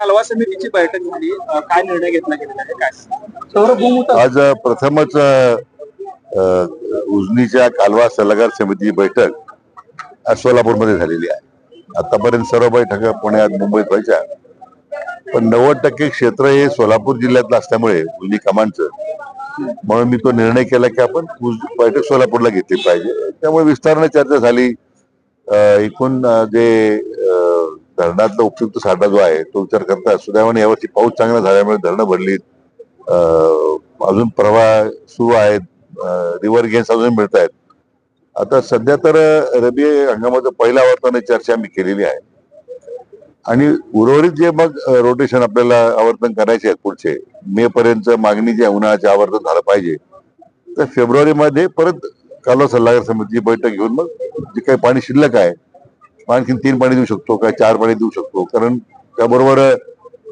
कालवा समितीची बैठक झाली. काय निर्णय घेतला गेलेला आहे? काय? सौरभ आज प्रथमच उजनीच्या कालवा सल्लागार समितीची बैठक आज सोलापूरमध्ये झालेली आहे. आतापर्यंत सर्व बैठका पुण्यात मुंबईत व्हायच्या. पण नव्वद टक्के क्षेत्र हे सोलापूर जिल्ह्यातलं असल्यामुळे उजनी कमांडचं म्हणून मी तो निर्णय केला की आपण बैठक सोलापूरला घेतली पाहिजे. त्यामुळे विस्ताराने चर्चा झाली. एकूण जे धरणातला उपयुक्त साठा जो आहे तो विचार करता सुदैवाने यावर्षी पाऊस चांगला झाल्यामुळे धरणं भरलीत अजून प्रवाह सुरू आहेत. रिव्हर गेन्स अजून मिळत आहेत. आता सध्या तर रबी हंगामाचं पहिला आवर्ताने चर्चा मी केलेली आहे. आणि उर्वरित जे मग रोटेशन आपल्याला आवर्तन करायचे आहेत पुढचे मे पर्यंत मागणी जे उन्हाळ्याचे आवर्तन झालं पाहिजे. तर फेब्रुवारीमध्ये परत कालवा सल्लागार समितीची बैठक घेऊन मग जे काही पाणी शिल्लक आहे आणखी तीन पाणी देऊ शकतो का चार पाणी देऊ शकतो? कारण त्याबरोबर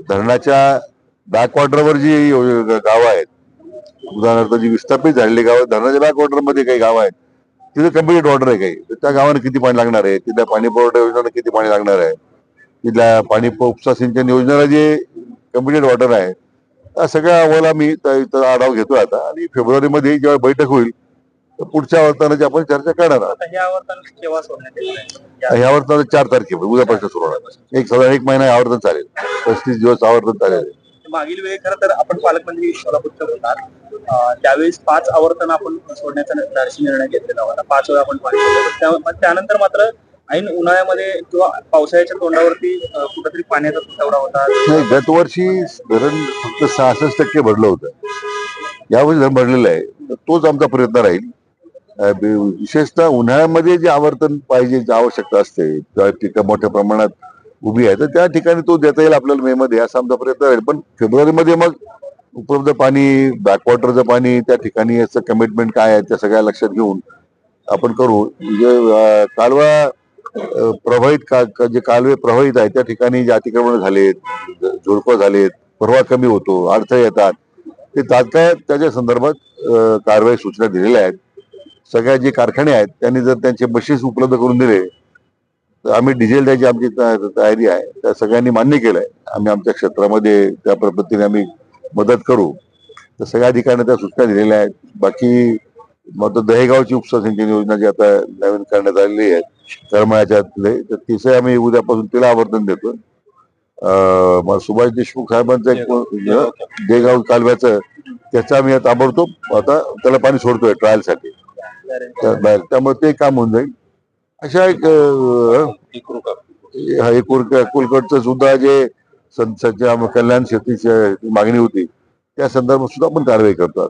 धरणाच्या बॅक वॉटरवर जी गावं आहेत उदाहरणार्थ जी विस्थापित झालेली गावं धरणाच्या बॅक काही गावं आहेत तिथे कंप्लीट वॉटर आहे काही. त्या गावांना किती पाणी लागणार आहे? तिथल्या पाणी पुरवठा योजनेला किती पाणी लागणार आहे? तिथल्या पाणी उपसा सिंचन योजनेला जे कंप्लीट वॉटर आहे त्या सगळ्या अहवाला मी आढावा घेतो आता. आणि फेब्रुवारीमध्ये जेव्हा बैठक होईल पुढच्या वर्तनाची आपण चर्चा करणार आहोत. ह्या वर्तनाचं चार तारखेला उद्यापासून सुरू होणार. एक साधारण एक महिना आवर्तन चालेल. पस्तीस दिवस आवर्तन चालेल. मागील वेळी खरं तर आपण पालकमंत्री सोलापूरचे होतात अ, त्यावेळेस पाच आवर्तन आपण सोडण्याचा निर्णय घेतलेला होता. पाच वेळा आपण पाणी त्यानंतर मात्र ऐन उन्हाळ्यामध्ये किंवा पावसाळ्याच्या तोंडावरती कुठेतरी पाण्याचा तुटवडा होता. नाही गतवर्षी धरण फक्त सहासष्ट टक्के भरलं होतं. यावर्षी धरण भरलेलं आहे. तोच आमचा प्रयत्न राहील. विशेषतः उन्हाळ्यामध्ये जे आवर्तन पाहिजे जी आवश्यकता असते त्या पिकं मोठ्या प्रमाणात उभी आहे तर त्या ठिकाणी तो देता येईल आपल्याला मे मध्ये असा आमचा प्रयत्न राहील पण फेब्रुवारीमध्ये मग उपलब्ध पाणी बॅकवॉटरचं पाणी त्या ठिकाणी याचं कमिटमेंट काय आहे त्या सगळ्या लक्षात घेऊन आपण करू. म्हणजे कालवा प्रभावित का जे कालवे प्रभावित आहेत त्या ठिकाणी जे अतिक्रमण झालेत झुडपं झालेत प्रवाह कमी होतो अडथळे येतात ते तात्काळ त्याच्या संदर्भात कारवाई सूचना दिलेल्या आहेत. सगळ्या जे कारखाने आहेत त्यांनी जर त्यांचे बसेस उपलब्ध करून दिले तर आम्ही डिझेल द्यायची आमची तयारी आहे. त्या सगळ्यांनी मान्य केलंय. आम्ही आमच्या क्षेत्रामध्ये त्या पद्धतीने आम्ही मदत करू. तर सगळ्या अधिकाऱ्यांना त्या सूचना दिलेल्या आहेत. बाकी मग दहेगावची उपसा सिंचन योजना जी आता नवीन करण्यात आलेली आहे करमाळ्याच्यातले तर तिचे आम्ही उद्यापासून तिला आवर्तन देतो मग सुभाष देशमुख साहेबांचं एक देगाव कालव्याचं त्याचं आम्ही ताबडतोब आता त्याला पाणी सोडतोय ट्रायलसाठी बाहेर. त्यामुळे ते काम होऊन जाईल अशा एक हा एक कुलकटचं सुद्धा जे संत कल्याण शेतीची मागणी होती त्या संदर्भात सुद्धा आपण कारवाई करतो